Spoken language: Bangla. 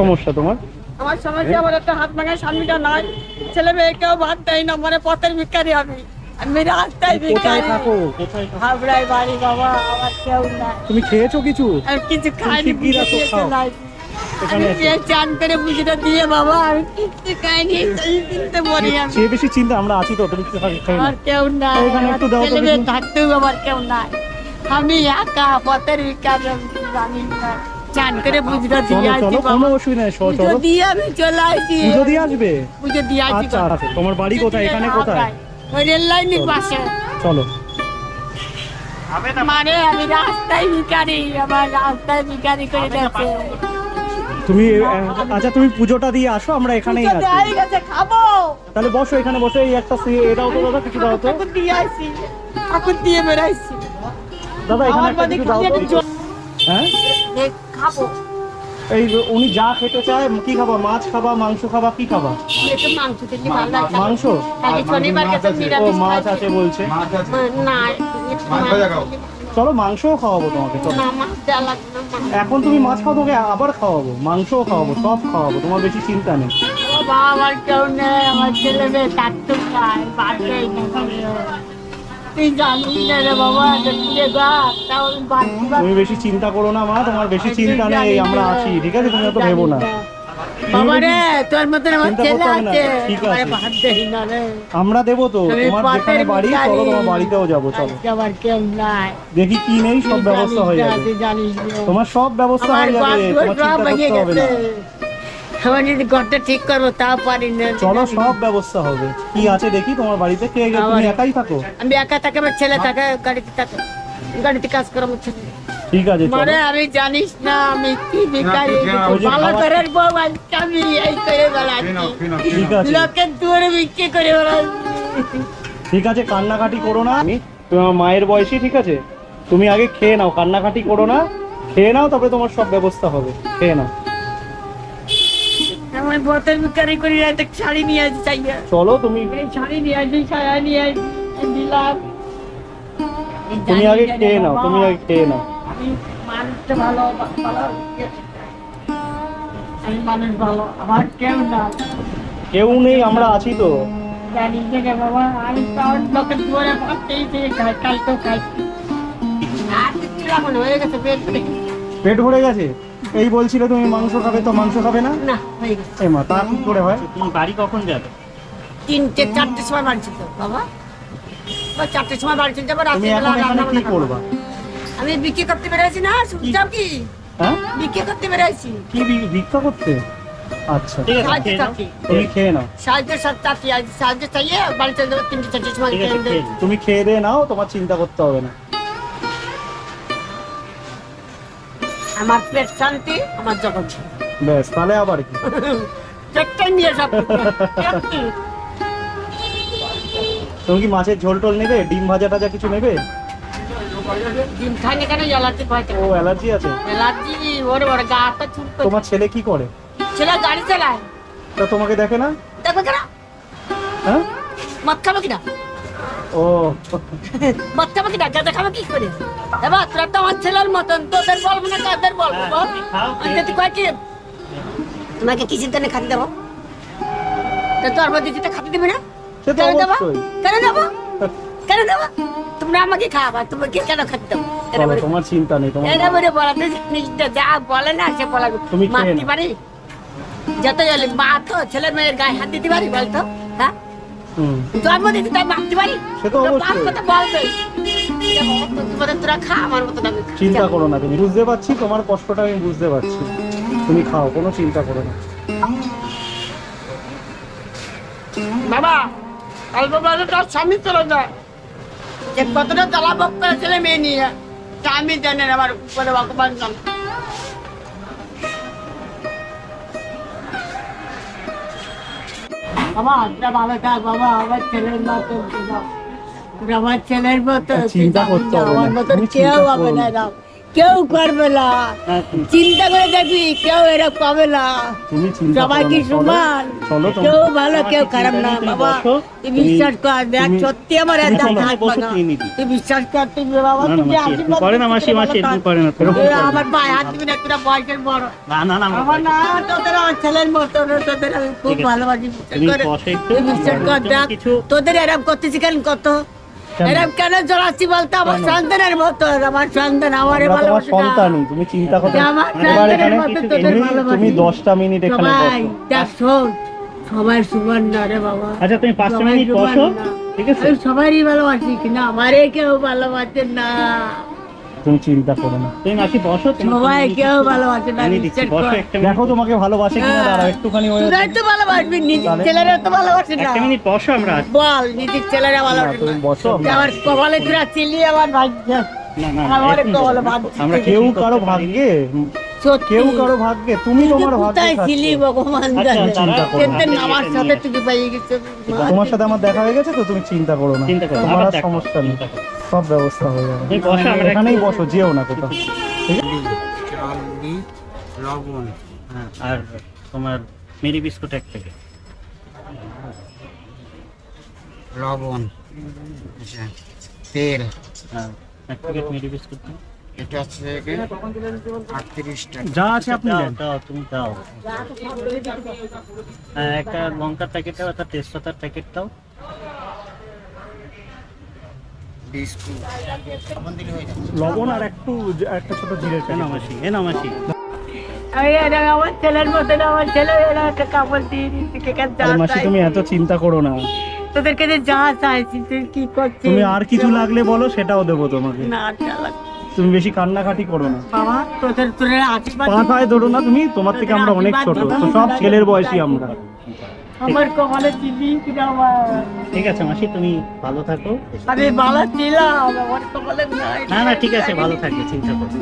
সমস্যা তোমার? আমার সমস্যা আমার একটা হাত ভাঙা স্বামীটা নাই। ছেলে মেয়েকেও ভাত দেয় না মানে পথের ভিখারি আমি। আমি রাস্তায় কোথায় থাকো? হাবড়ায় বাড়ি বাবা আমার কেউ নাই। তুমি খেয়েছো কিছু? আমি কিছু খাইনি শিগগির বুঝে আসো, দিয়েছে খাও। নাই। আমি চান করে বুঝিটা দিয়ে বাবা আমি কিছু খাইনি চিনতে মরি আমি। সে বেশি চিন্তা আমরা আছি তো তুমি কিছু খাই- খাই না আমার কেউ নাই এখানে একটু দাও ছেলে মেয়ে থাকতেও আমার কেউ নাই। আমি একা পথের আমি জানি না। চান করে বুঝিটা দিয়ে আসি কোনো অসুবিধা নেই চলো পুজো চলো। দিয়ে আমি চলে আসি। পুজো দিয়ে আসবে? পুজো দিয়ে আসি আচ্ছা আচ্ছা তোমার বাড়ি কোথায়? এখানে কোথায়? ওই রেল লাইনের পাশে চলো। মানে আমি রাস্তায় ভিখারি আমার রাস্তায় ভিখারি করে দিয়েছে তুমি আচ্ছা তুমি পুজোটা দিয়ে আসো আমরা এখানেই আছি। খাব। তাহলে বসো এখানে বসে এই একটা এটাও তো দাদা কিছু দাও তো। ঠাকুর দিয়ে আসি ঠাকুর দিয়ে বেড়াইছি। দাদা এখানে একটা কিছু দাও তো। হ্যাঁ? খাব। এই উনি যা খেতে চায় কি খাবা? মাছ খাবা মাংস খাবা কি খাবা? মাংস মাছ আছে। বলছে। চলো মাংসও খাওয়াবো তোমাকে। এখন তুমি মাছ খাও তোকে আবার খাওয়াবো। মাংসও খাওয়াবো সব খাওয়াবো তোমার বেশি চিন্তা নেই। বাবা আমার কেউ নেই আমার ছেলে মেয়ে তুমি বেশি চিন্তা করো না মা তোমার বেশি চিন্তা নেই আমরা আছি ঠিক আছে? তুমি অত ভেবো না। আমার দেবো তো তোমার যেখানে বাড়ি চলো তোমার বাড়িতেও যাব চলো। দেখি কি নেই সব ব্যবস্থা হয়ে যাবে। তোমার সব ব্যবস্থা হয়ে যাবে তোমার চিন্তা করতে হবে না। আমার যদি ঘরটা ঠিক করব তাও পারি না। চলো সব ব্যবস্থা হবে। কি আছে দেখি? তোমার বাড়িতে কে কে? তুমি একাই থাকো। আমি একা থাকে আমার ছেলে থাকে গাড়িতে থাকে। গাড়িতে কাজ করে আমার ছেলে। ঠিক আছে মানে আমি জানিস না আমি কি ভিখারি না, তুই কেন? ওই যে ভালো করার বউ আমি এই করে বেড়াচ্ছি। নাও, খেয়ে নাও, খেয়ে ঠিক আছে। লোকের দুয়ারে বিক্রি করে বেড়াচ্ছি ঠিক আছে কান্নাকাটি করো না। আমি তোমার মায়ের বয়সী ঠিক আছে? তুমি আগে খেয়ে নাও কান্নাকাটি করো না। খেয়ে নাও তারপরে তোমার সব ব্যবস্থা হবে। খেয়ে নাও। আমি বোতল বিক্রি করি একটা শাড়ি নিয়ে আসি চাইয়া। চলো তুমি শাড়ি নিয়ে আসি ছায়া নিয়ে আসি দিলাম তুমি আগে খেয়ে নাও তুমি আগে খেয়ে নাও। আমি মানুষটা ভালো ভালো। আমি মানুষ ভালো আমার কেউ না কেউ নেই আমরা আছি তো। জানি যে বাবা আমি তাও লোকের দুয়ারে ভাবতেই যে কালকেও খাইছি আর কিছু হয়ে গেছে পেট ভরে পেট ভরে গেছে? এই বলছিলে তুমি মাংস খাবে তো মাংস খাবে না? না হয়ে গেছে। এ মা তা কি করে হয়? তুমি বাড়ি কখন যাবে? তিনটে চারটের সময় বাড়ি ছিল বাবা। বা চারটের সময় বাড়ি চলে যাব তুমি এখন এখানে রান্না কি করব। আমি বিক্রি করতে বেরোছি না শুনছাম কি? হ্যাঁ? বিক্রি করতে বেরোছি কি বি- ভিক্ষা করতে? আচ্ছা। সাহায্য চাচ্ছি। তুমি খেয়ে নাও। সাহায্য আজ সাহায্য চাইয়ে বাড়ি চলে যাব তিনটে চারটের সময় ঠিক খেয়ে নাও। তুমি খেয়ে দিয়ে নাও তোমার চিন্তা করতে হবে না। আমার পেট শান্তি আমার জগৎ শান্তি। তাহলে আবার কি? পেটটাই নিয়ে সব? তুমি কি মাছের ঝোল টোল নেবে? ডিম ভাজা টাজা কিছু নেবে? ডিম খাই না কেন এলার্জি ভয় ও অ্যালার্জি আছে? ওরে ওরে হাতটা তোমার ছেলে কি করে? ছেলে গাড়ি চালায়। তা তোমাকে দেখে না? দেখো কেন? হ্যাঁ? মদ খাব কিনা? ও। খাব কিনা দেখাবো কি করে? এবার তোরা তো আমার ছেলের মতন তোদের বলব না কাদের বলব যদি কয় কি? তোমাকে কি চিন্তা নেই খাতে দেবো? তা তোর মধ্যে খাতে দেবে না? কেন দেবো? কেন দেবো? কেন দেবো? তোমরা আমাকে খাওয়াবা তোমাকে কেন খাতে দেবো? এটা চলো বলে তোমার চিন্তা নেই তোমার এটা বলে বলাতে জিনিসটা যা বলে না সে বলা তুমি মারতে পারি? যত মা তো ছেলে মেয়ের গায়ে হাত দিতে পারি বলতো? হ্যাঁ? জন্ম দিতে তাই পারি? কথা বলবে। চিন্তা করো না তুমি বুঝতে পারছি তোমার কষ্টটা আমি বুঝতে পারছি। তুমি খাও কোনো চিন্তা করো না। বাবা অল্প বয়সে তার স্বামী চলে যায় যে কতটা জ্বালা বক করে ছেলে মেয়ে নিয়ে তা আমি জানি না আমার উপরে ভগবান জানে। বাবা ভালো থাক বাবা আমার ছেলের মতো আমার ছেলের মতো তুই চিন্তা করতে হবে আমার না, কেউ হবে না। কেউ করবে না। হ্যাঁ, চিন্তা করে দেখবি কেউ এরা পাবে না। তুমি সবাই কি সমান। কেউ ভালো কেউ খারাপ না তুমি বাবা। তুই বিশ্বাস কর দেখ সত্যি আমার তুমি হাত ভাঙা। তুই বিশ্বাস কর তুই বাবা আশীর্বাদ করে না, মাসি, মাসি, এরকম করে। না। আমার পায়ে হাত দিবি না তোরা বয়সের বড়। না না না আমার না তোদের আমার ছেলের মতো তোদের আমি খুব ভালোবাসি তুমি। তুই বিশ্বাস কর দেখ তোদের এরকম করতেছি কেন কত? কেন? কেন জড়াচ্ছি বলতো? আমার সন্তানের মতো আমার সন্তান আমারে ভালোবাসে সন্তানই তুমি চিন্তা করো। আমার সন্তানের মতো তোদের ভালোবাসি। তুমি দশটা মিনিট এখানে সবাই বসো। দেখ সবাই সমান না রে বাবা। আচ্ছা তুমি পাঁচটা মিনিট বসো ঠিক আছে? সবারই ভালোবাসি কিনা আমারে কেউ ভালোবাসে না। তুমি চিন্তা করো না। তুমি মাসি বসো তোমার সবাই তুমি কেউ ভালোবাসে না বসো একটা দেখো তোমাকে ভালোবাসে কিনা হ্যাঁ। দাঁড়াও একটুখানি ওই তোরাই তো ভালোবাসবি নিজের তাহলে? ছেলেরা তো ভালোবাসে না। একটা মিনিট বসো আমরা। বল নিজের ছেলেরা না, ভালোবাসে তুমি না বসো আমার কপালে তোরা চিলি আমার ভাগ্য। না না আমার কেউ কারও ভাগ্যে কেউ কারও ভাগ্যে তুমি তোমার ভাগ্যে ছিলি ভগবান আচ্ছা, আমার সাথে তুমি পেয়ে গেছো? তোমার সাথে আমার দেখা হয়ে গেছে তো তুমি চিন্তা করো না। চিন্তা করো তোমার সমস্যা নেই। সব ব্যবস্থা হয়ে যাবে। বসো, এখানেই বসো যেও না কোথাও। ঠিক আছে চালনি লবণ হ্যাঁ, আর তোমার মেরি বিস্কুট এক প্যাকেট। লবণ আচ্ছা তেল। হ্যাঁ এক প্যাকেট মেরি বিস্কুট এটা হচ্ছে আটত্রিশ টাকা। যা আছে আপনি দাও, তুমি দাও। হ্যাঁ, একটা লঙ্কার প্যাকেট দাও একটা তেজপাতার প্যাকেট দাও বিস্কুট লবণ দিলে হয়ে যাবে লবণ আর একটু একটা ছোট জিরের এ প্যাকেট নাও মাসি এ নাও মাসি আমি এরা আমার ছেলের মতো আমার ছেলে একটা কাপড় দিয়ে দিচ্ছে কে কাজ যা আরে মাসি চাই। তুমি এত চিন্তা করো না। তোদের কাছে যা চাইছি তুই কি করছিস তুমি আর কিছু লাগলে বলো সেটাও দেবো তোমাকে। না তুমি বেশি কান্নাকাটি করো না। বাবা তোদের তোদের আশীর্বাদ পা ধরো না তুমি তোমার থেকে আমরা অনেক ছোট সব ছেলের বয়সী আমরা। আমার কপালে চিনি ঠিক আছে মাসি তুমি ভালো থাকো। আমি ভালো ছিলাম আমার কপালে নাই। না না ঠিক আছে ভালো থাকবে চিন্তা করো